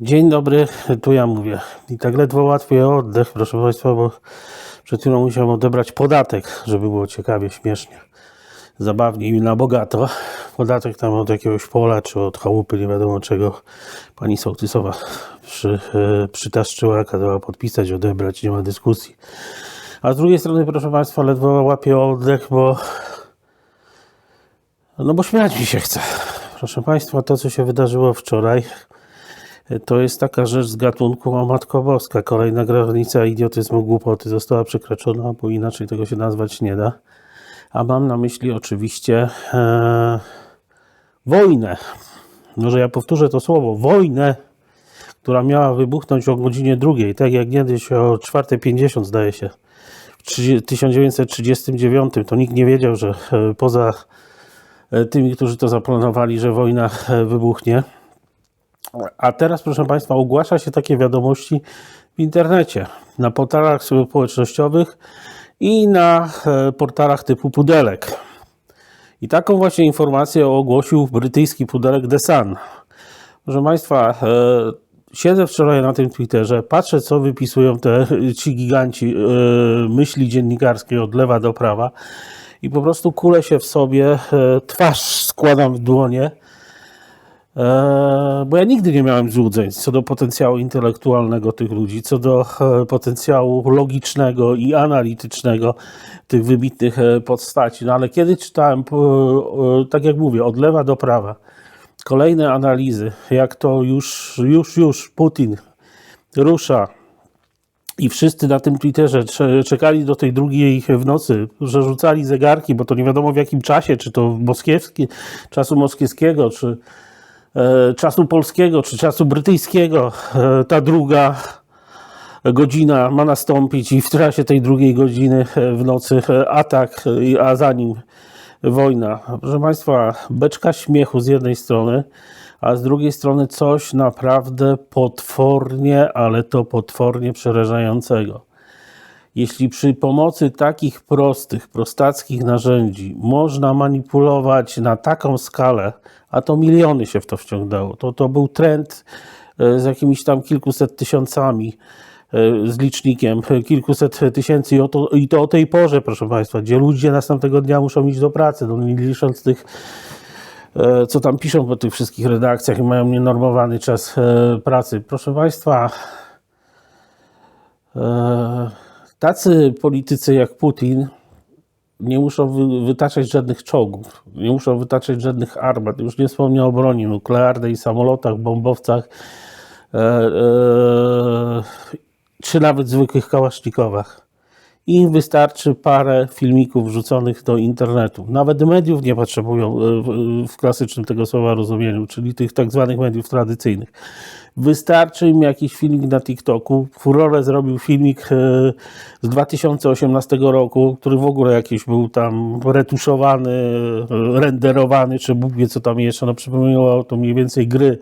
Dzień dobry, tu ja mówię. I tak ledwo łatwiej oddech, proszę Państwa, bo przed chwilą musiałem odebrać podatek, żeby było ciekawie, śmiesznie, zabawnie i na bogato. Podatek tam od jakiegoś pola, czy od chałupy, nie wiadomo czego. Pani sołtysowa przy, e, przytaszczyła, kazała podpisać, odebrać, nie ma dyskusji. A z drugiej strony, proszę Państwa, ledwo łapię oddech, bo no bo śmiać mi się chce. Proszę Państwa, to co się wydarzyło wczoraj, to jest taka rzecz z gatunku o Matko Boska. Kolejna granica idiotyzmu, głupoty została przekroczona, bo inaczej tego się nazwać nie da. A mam na myśli oczywiście e, wojnę. Może ja powtórzę to słowo, wojnę, która miała wybuchnąć o godzinie drugiej, tak jak kiedyś o 4.50 zdaje się. W 30 1939 to nikt nie wiedział, że e, poza e, tymi, którzy to zaplanowali, że wojna e, wybuchnie. A teraz, proszę Państwa, ogłasza się takie wiadomości w internecie, na portalach społecznościowych i na e, portalach typu Pudelek. I taką właśnie informację ogłosił brytyjski Pudelek The Sun. Proszę Państwa, e, siedzę wczoraj na tym Twitterze, patrzę co wypisują te ci giganci e, myśli dziennikarskiej od lewa do prawa i po prostu kulę się w sobie, twarz składam w dłonie. E, Bo ja nigdy nie miałem złudzeń co do potencjału intelektualnego tych ludzi, co do e, potencjału logicznego i analitycznego tych wybitnych e, postaci. No ale kiedy czytałem, tak jak mówię, od lewa do prawa, kolejne analizy, jak to już, już, już Putin rusza i wszyscy na tym Twitterze cze- czekali do tej drugiej w nocy, że rzucali zegarki, bo to nie wiadomo w jakim czasie, czy to moskiewski, czasu moskiewskiego, czy czasu polskiego, czy czasu brytyjskiego. E, ta druga godzina ma nastąpić i w czasie tej drugiej godziny e, w nocy e, atak, e, a za nim wojna. Proszę Państwa, beczka śmiechu z jednej strony, a z drugiej strony coś naprawdę potwornie, ale to potwornie przerażającego. Jeśli przy pomocy takich prostych, prostackich narzędzi można manipulować na taką skalę, a to miliony się w to wciągnęło, to, to był trend e, z jakimiś tam kilkuset tysiącami, e, z licznikiem e, kilkuset tysięcy i, to, i to o tej porze, proszę Państwa, gdzie ludzie następnego dnia muszą iść do pracy, no nie licząc tych co tam piszą po tych wszystkich redakcjach i mają nienormowany czas pracy. Proszę Państwa, tacy politycy jak Putin nie muszą wy, wytaczać żadnych czołgów, nie muszą wytaczać żadnych armat, już nie wspomnę o broni nuklearnej, samolotach, bombowcach, e, e, czy nawet zwykłych kałasznikowach. Im wystarczy parę filmików wrzuconych do internetu. Nawet mediów nie potrzebują e, w- klasycznym tego słowa rozumieniu, czyli tych tak zwanych mediów tradycyjnych. Wystarczy im jakiś filmik na TikToku. Furore zrobił filmik e, z 2018 roku, który w ogóle jakiś był tam retuszowany, e, renderowany, czy Bóg wie co tam jeszcze. No przypominało to mniej więcej gry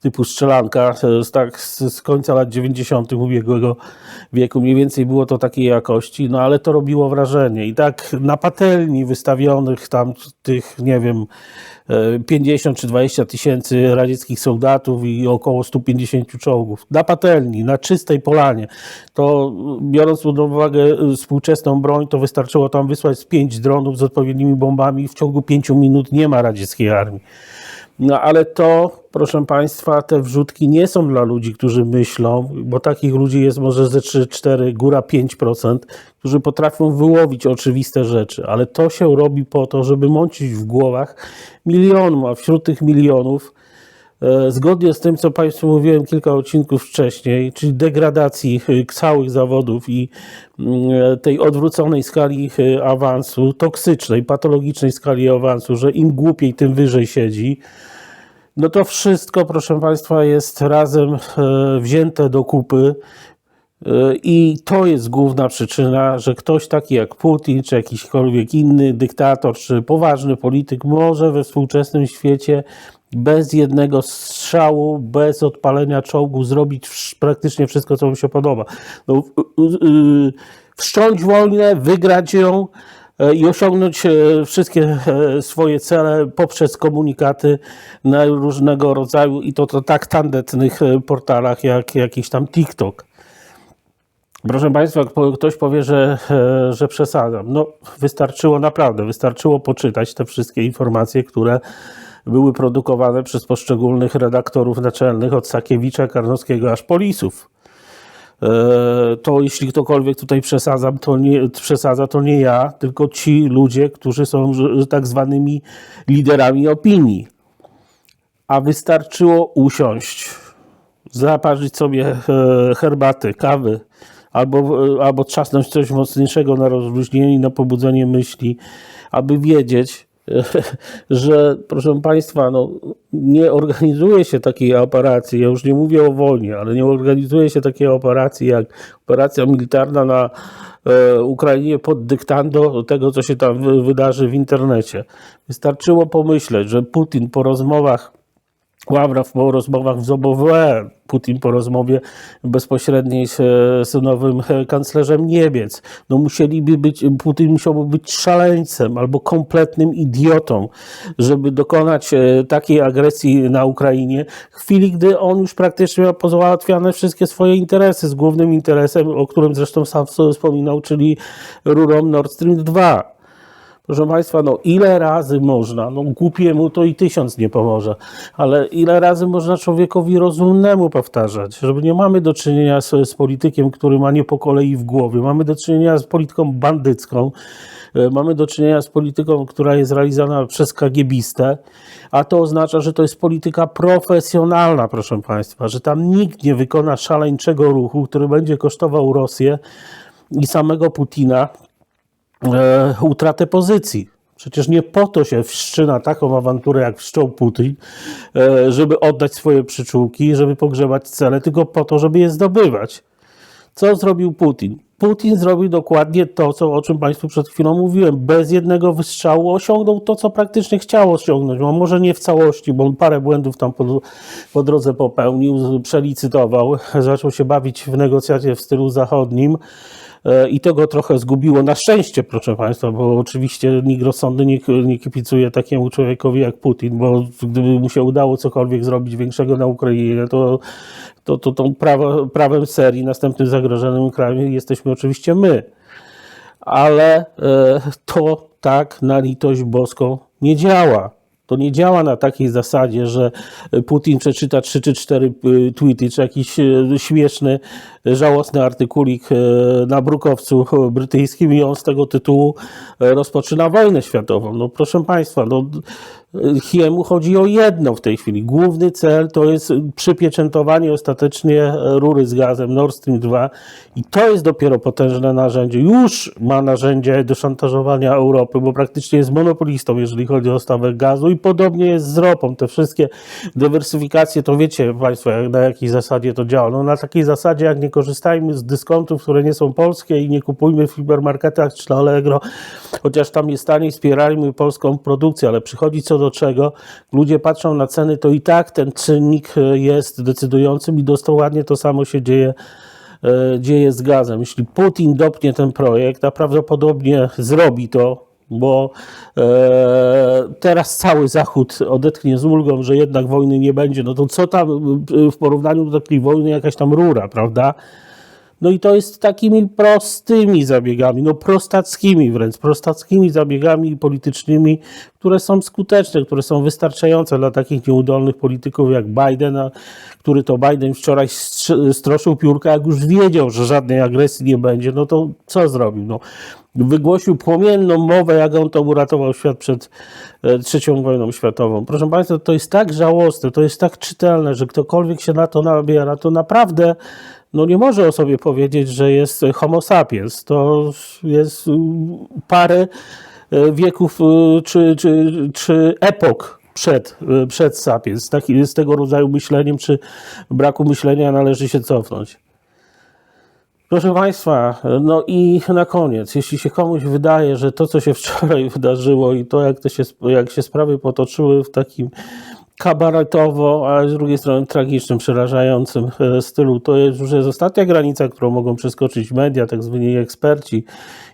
typu strzelanka z, tak, z końca lat 90. ubiegłego wieku. Mniej więcej było to takiej jakości, no ale to robiło wrażenie. I tak na patelni wystawionych tam tych, nie wiem, e, 50 czy 20 tysięcy radzieckich soldatów i około 150 czołgów. Na patelni, na czystej polanie. To biorąc pod uwagę e, współczesną broń, to wystarczyło tam wysłać z 5 dronów z odpowiednimi bombami i w ciągu 5 minut nie ma radzieckiej armii. No ale to, proszę Państwa, te wrzutki nie są dla ludzi, którzy myślą, bo takich ludzi jest może ze 3, 4, góra 5%, którzy potrafią wyłowić oczywiste rzeczy, ale to się robi po to, żeby mącić w głowach milionom, a wśród tych milionów Zgodnie z tym, co Państwu mówiłem kilka odcinków wcześniej, czyli degradacji e, całych zawodów i mm, e, tej odwróconej skali e, awansu, toksycznej, patologicznej skali awansu, że im głupiej, tym wyżej siedzi, no to wszystko, proszę Państwa, jest razem e, wzięte do kupy. E, I to jest główna przyczyna, że ktoś taki jak Putin, czy jakiśkolwiek inny dyktator, czy poważny polityk może we współczesnym świecie bez jednego strzału, bez odpalenia czołgu zrobić praktycznie wszystko, co mu się podoba. No, wszcząć wojnę, wygrać ją, e, i osiągnąć e, wszystkie e, swoje cele poprzez komunikaty na różnego rodzaju i to, to tak tandetnych portalach jak jakiś tam TikTok. Proszę Państwa, ktoś powie, że, że przesadzam. No, wystarczyło naprawdę, wystarczyło poczytać te wszystkie informacje, które były produkowane przez poszczególnych redaktorów naczelnych od Sakiewicza, Karnowskiego aż Polisów. E, To jeśli ktokolwiek tutaj przesadzam, to nie, przesadza, to nie ja, tylko ci ludzie, którzy są tak zwanymi liderami opinii. A wystarczyło usiąść, zaparzyć sobie e, herbaty, kawy, albo, e, albo trzasnąć coś mocniejszego na rozluźnienie na pobudzenie myśli, aby wiedzieć, że proszę Państwa, no, nie organizuje się takiej operacji, ja już nie mówię o wojnie, ale nie organizuje się takiej operacji jak operacja militarna na e, Ukrainie pod dyktando tego, co się tam wy- wydarzy w internecie. Wystarczyło pomyśleć, że Putin po rozmowach Ławrow po rozmowach w ZOBOWE, Putin po rozmowie bezpośredniej z, z nowym kanclerzem Niemiec. No musieliby być, Putin musiałby być szaleńcem albo kompletnym idiotą, żeby dokonać e, takiej agresji na Ukrainie w chwili, gdy on już praktycznie miał pozałatwiane wszystkie swoje interesy, z głównym interesem, o którym zresztą sam wspominał, czyli rurą Nord Stream 2. Proszę Państwa, no ile razy można, no głupiemu to i tysiąc nie pomoże, ale ile razy można człowiekowi rozumnemu powtarzać, że nie mamy do czynienia z, z politykiem, który ma nie po kolei w głowie, mamy do czynienia z polityką bandycką, e, mamy do czynienia z polityką, która jest realizowana przez KGBistę, a to oznacza, że to jest polityka profesjonalna, proszę Państwa, że tam nikt nie wykona szaleńczego ruchu, który będzie kosztował Rosję i samego Putina e, utratę pozycji. Przecież nie po to się wszczyna taką awanturę, jak wszczął Putin, e, żeby oddać swoje przyczółki, żeby pogrzebać cele, tylko po to, żeby je zdobywać. Co zrobił Putin? Putin zrobił dokładnie to, co, o czym Państwu przed chwilą mówiłem. Bez jednego wystrzału osiągnął to, co praktycznie chciał osiągnąć. No, może nie w całości, bo on parę błędów tam po, po drodze popełnił, przelicytował, zaczął się bawić w negocjacje w stylu zachodnim i to go trochę zgubiło. Na szczęście, proszę Państwa, bo oczywiście nikt rozsądny nie, nie kipicuje takiemu człowiekowi jak Putin, bo gdyby mu się udało cokolwiek zrobić większego na Ukrainie, to to, to, to prawo, prawem serii następnym zagrożonym krajem jesteśmy oczywiście my. Ale e, to tak na litość boską nie działa. To nie działa na takiej zasadzie, że Putin przeczyta trzy czy cztery y, tweety, czy jakiś y, śmieszny, żałosny artykulik y, na brukowcu brytyjskim i on z tego tytułu rozpoczyna wojnę światową. No proszę Państwa, no, Jemu chodzi o jedno w tej chwili. Główny cel to jest przypieczętowanie ostatecznie rury z gazem Nord Stream 2 i to jest dopiero potężne narzędzie. Już ma narzędzie do szantażowania Europy, bo praktycznie jest monopolistą, jeżeli chodzi o stawę gazu i podobnie jest z ropą. Te wszystkie dywersyfikacje, to wiecie Państwo, na jakiej zasadzie to działa. No na takiej zasadzie, jak nie korzystajmy z dyskontów, które nie są polskie i nie kupujmy w hipermarketach czy na Allegro, chociaż tam jest taniej, wspierajmy polską produkcję, ale przychodzi co do czego, ludzie patrzą na ceny, to i tak ten czynnik e, jest decydującym i dokładnie to samo się dzieje e, dzieje z gazem. Jeśli Putin dopnie ten projekt, a prawdopodobnie zrobi to, bo e, teraz cały Zachód odetchnie z ulgą, że jednak wojny nie będzie, no to co tam e, w porównaniu do takiej wojny jakaś tam rura, prawda? No i to jest takimi prostymi zabiegami, no prostackimi wręcz, prostackimi zabiegami politycznymi, które są skuteczne, które są wystarczające dla takich nieudolnych polityków jak Biden, który to Biden wczoraj stroszył piórka, jak już wiedział, że żadnej agresji nie będzie, no to co zrobił? No, wygłosił płomienną mowę, jak on to uratował świat przed e, trzecią wojną światową. Proszę Państwa, to jest tak żałosne, to jest tak czytelne, że ktokolwiek się na to nabiera, to naprawdę no nie może o sobie powiedzieć, że jest homo sapiens. To jest mm, parę e, wieków e, czy, czy, czy epok przed, przed sapiens. Taki, z tego rodzaju myśleniem czy braku myślenia należy się cofnąć. Proszę Państwa, no i na koniec, jeśli się komuś wydaje, że to, co się wczoraj wydarzyło i to, jak, to się, jak się sprawy potoczyły w takim kabaretowo, ale z drugiej strony tragicznym, przerażającym e, stylu. To jest już jest ostatnia granica, którą mogą przeskoczyć media, tak zwani eksperci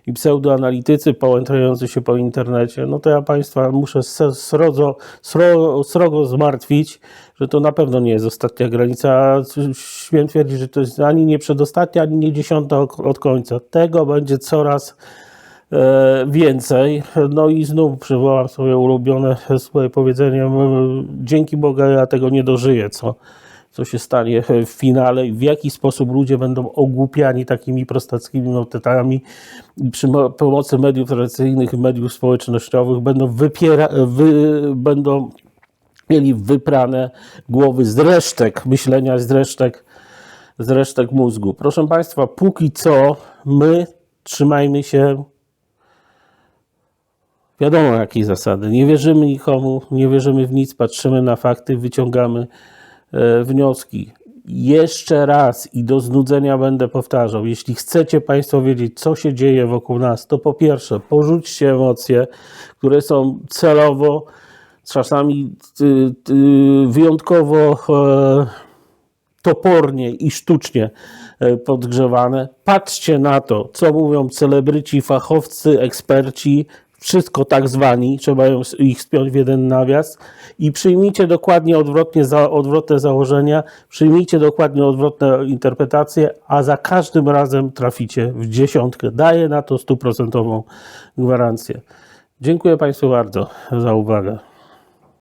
i pseudoanalitycy pałętający się po internecie. No to ja Państwa muszę srogo, sro, srogo zmartwić, że to na pewno nie jest ostatnia granica. Śmiem twierdzić, że to jest ani nie przedostatnia, ani nie dziesiąta od- końca. Tego będzie coraz więcej. No i znów przywołam swoje ulubione swoje powiedzenie. Dzięki Bogu ja tego nie dożyję, co, co się stanie w finale i w jaki sposób ludzie będą ogłupiani takimi prostackimi notetami i przy mo- pomocy mediów tradycyjnych mediów społecznościowych będą wypiera, wy, będą mieli wyprane głowy z resztek myślenia, z resztek, z resztek mózgu. Proszę Państwa, póki co my trzymajmy się Wiadomo jakiej zasady. Nie wierzymy nikomu, nie wierzymy w nic, patrzymy na fakty, wyciągamy e, wnioski. Jeszcze raz i do znudzenia będę powtarzał, jeśli chcecie Państwo wiedzieć, co się dzieje wokół nas, to po pierwsze porzućcie emocje, które są celowo, czasami wyjątkowo e, topornie i sztucznie e, podgrzewane. Patrzcie na to, co mówią celebryci, fachowcy, eksperci, wszystko tak zwani, trzeba ich spiąć w jeden nawias i przyjmijcie dokładnie odwrotnie za, odwrotne założenia, przyjmijcie dokładnie odwrotne interpretacje, a za każdym razem traficie w dziesiątkę. Daję na to stuprocentową gwarancję. Dziękuję Państwu bardzo za uwagę.